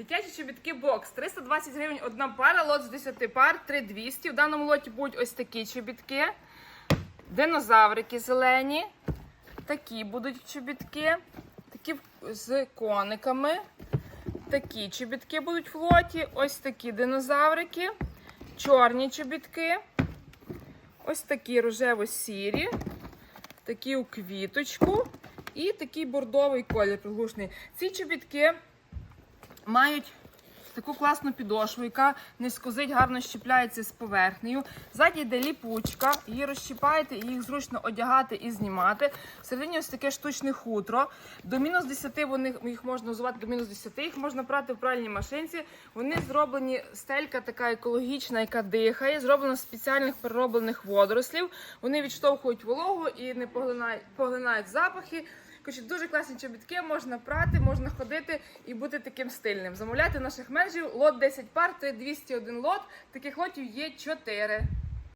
Дитячі чобітки бокс. 320 гривень одна пара, лот з 10 пар, 3200. В даному лоті будуть ось такі чобітки. Динозаврики зелені. Такі будуть чобітки. Такі з кониками. Такі чобітки будуть в лоті. Ось такі динозаврики. Чорні чобітки. Ось такі рожево-сірі. Такі у квіточку. І такий бордовий колір приглушений. Ці чобітки мають таку класну підошву, яка не скозить, гарно щіпляється з поверхнею. Ззаді йде ліпучка, її розщіпаєте, їх зручно одягати і знімати. Всередині ось таке штучне хутро. До мінус 10 вони, їх можна звати до мінус 10, їх можна прати в пральній машинці. Вони зроблені, стелька така екологічна, яка дихає, зроблена з спеціальних перероблених водорослів. Вони відштовхують вологу і не поглинають, поглинають запахи. Коротше, дуже класні чобітки, можна прати, можна ходити і бути таким стильним. Замовляйте наших менеджерів лот 10 пар, це 201 лот. Таких лотів є 4.